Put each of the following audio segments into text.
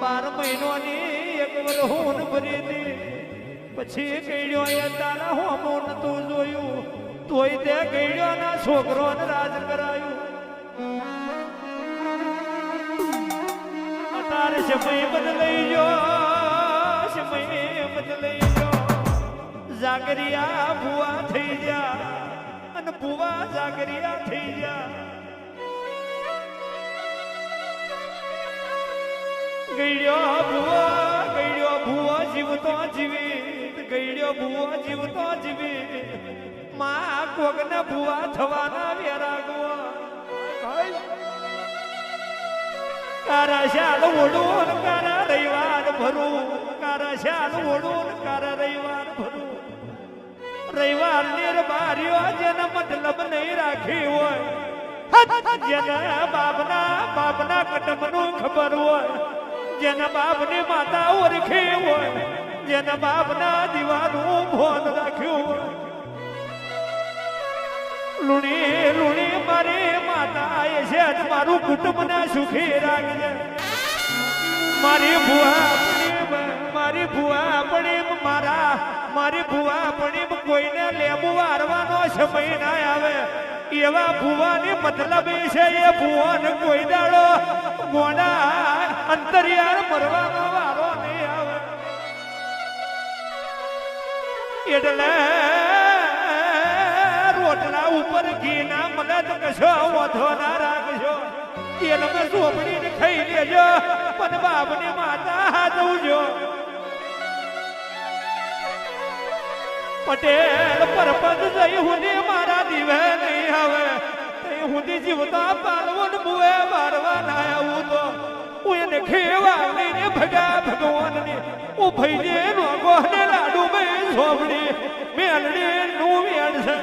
બાર મહિનો ની એક વર વરહૂન ભરી હતી. પછી ગઈડ્યો એ તારા હોમો નતું જોયું. તોય તે ગઈડ્યો ના છોકરો રાજ કરાયું. અતારે સમય બદલાઈ ગયો, સમય બદલાઈ ગયો. જાગરિયા ભુવા થઈ ગયા અને ભુવા જાગરિયા થઈ ગયા. ગઈડ્યો ભુવા ગઈડ્યો ભુવા જીવતો જીવી. ગઈડ્યો ભૂવો જીવતો જીવી માં કોગને ભૂવા થવાના વેરાગવો કારા શાલ ઓડું કારા રવિવાર ભરું. કારા શાલ ઓડું કારા રવિવાર ભરું. રવિવારની બારીઓ જેને મતલબ નહીં રાખી હોય. જેના બાપના બાપના કટમનું ખબર હોય. જેના બાપની માતા હોય જેના બાપના દીવાનું ભોન રાખ્યું લુણી લુણી મારે માતા એ છે મારું કુટુંબ ને સુખી રાખજે. મારી ભુવા મારી ભુવા પણ મારા, મારી ભુવા પણ કોઈને લેબુ વારવાનો સમય ના આવે. એવા ભુવાની મતલબ છે, એ ભુવાને કોઈ દાડો મોડા અંતરિયાળ મરવાનો વારો એટલે રોટલા ઉપર ઘી ના મદદ કશો વધો ના રાખજો. તેલમાં ચોપડીને ખાઈ લેજો, પણ બાપની માતા હાથવજો પટેલ પરપત જઈ હુંની મારા દીવે નહીં આવે. તઈ હુંદી જીવતા પાલવન બુએ મારવા ના આવું તો. હું એને ખેવા લઈને ભગા ભગવાનને. હું ભૈજે રોગો છોબડી મેલડી નું છે.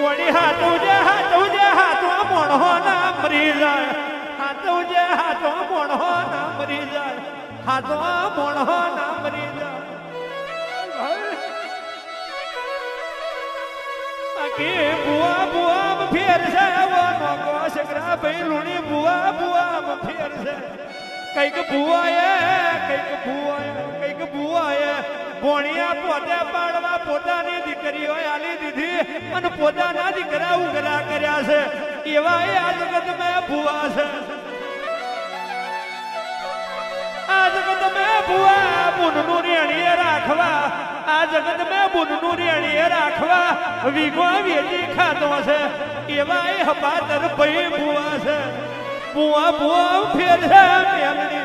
વળી હાથો જે હાથો જે હાથો મોણો ના મરી જાય. હાથો જે હાથો મોણો ના મરી જાય. હાથો મોણો ના મરી જાય. બાકી બુઆ બુઆ ફેર છે વાનો કો સગરા ભાઈ લુણી બુઆ બુઆ કંઈક બુઆએ કંઈક બુઆએ કંઈક બુઆએ ભોણિયા પોતે પાડવા પોતાની દીકરીઓ આલી દીધી અને પોતાના દીકરા ઉઘરા કર્યા છે. એવા એ આ જગત મેં ભુવા છે. આ જગત મેં ભુવા, બુનનું રેણીએ રાખવા. આ જગત મેં બુનનું રેણીએ રાખવા. વીગો વેચી ખાતો છે. એવા એ હપાતર ભય ભુવા છે. બુઆ બુઆ ફેર મેલડી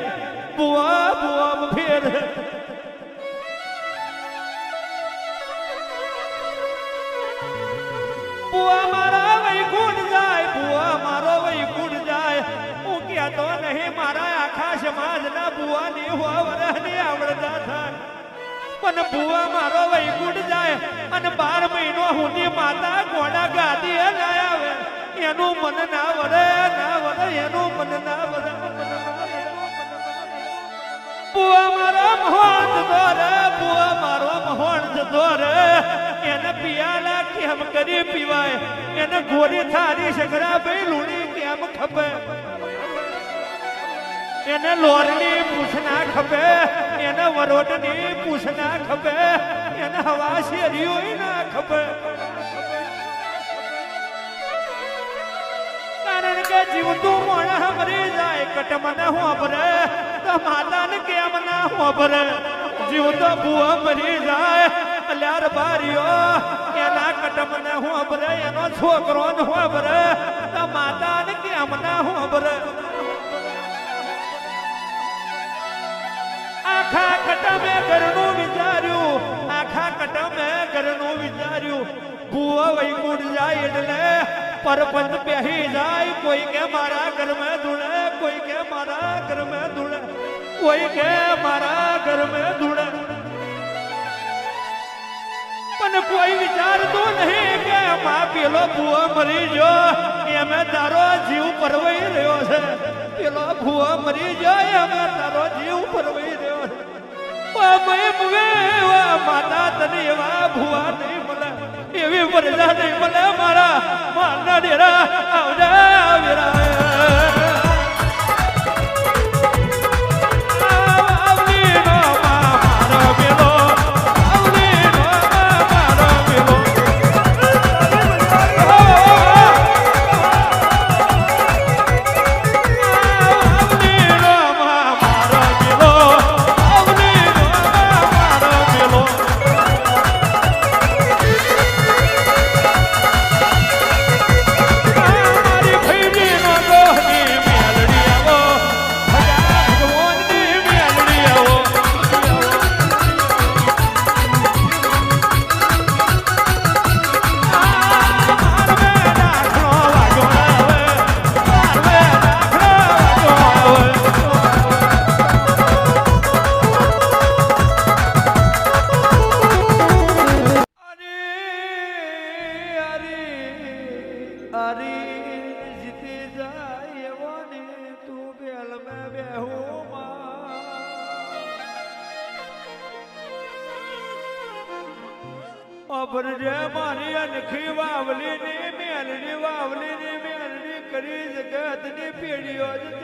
બુઆ બુઆ ફેર બુઆ મારા વૈકુંઠ જાય, બુઆ મારો વૈકુંઠ જાય. હું કહેતો નહીં, મારા આખા સમાજના બુઆની હોવા વરહની આવડતા થાય. પણ બુઆ મારો વૈકુંઠ જાય, અને બાર મહિનો હુંની માતા ગોડા ગાદી ના આવે. એનું મન ના વરે ના વરે એનું મન ના વરે પુઆ ના ના મારો મહોણ જતો રે પુઆ મારો મહોણ જતો રે એને પિયાલા કેમ કરી પીવાય? એને ગોરી થારી સગરા ભાઈ લુણી કેમ ખપે? એને લોરની પૂછના ખપે, એને વરોટની પૂછના ખપે, એને હવા હોય ના ખપે. કે જીવતું મોણ મરી જાય, કટમને હોભરે, તો માતાને કેમ ના હોભરે? જીવતો ભૂવો મરી જાય, અલ્યાર બારીઓ, એના કટમને હોભરે, એનો છોકરો ને હોભરે, તો માતાને કેમ ના હોભરે? આખા કટમે ઘરનું વિચાર્યું, આખા કટમે ઘરનું વિચાર્યું, ભૂવો વૈકુંઠ જાય એટલે પરપંચ બેહી જાય, કોઈ કે મારા ઘરમાં ધૂળે, કોઈ કે મારા ઘરમાં ધૂળે, કોઈ કે મારા ઘર મેં ધૂળે. પણ કોઈ વિચારતું નહીં કે માં પેલો ભૂવો મરી ગયો એમે તારો જીવ પરવાઈ રહ્યો છે. પેલો ભૂવો મરી જો એમે તારો જીવ પરવાઈ રહ્યો છે. પામય મુવે એવા માતા એવી વરજા નહીં મળે મારા માના ડેરા આવજા વેરા. અરે જીતી જાય ને તું બેલ મે બેહું મારી અનખી વાવલી ની મેલની વાવલી ની મેલની કરી જગતની પેઢીઓ જ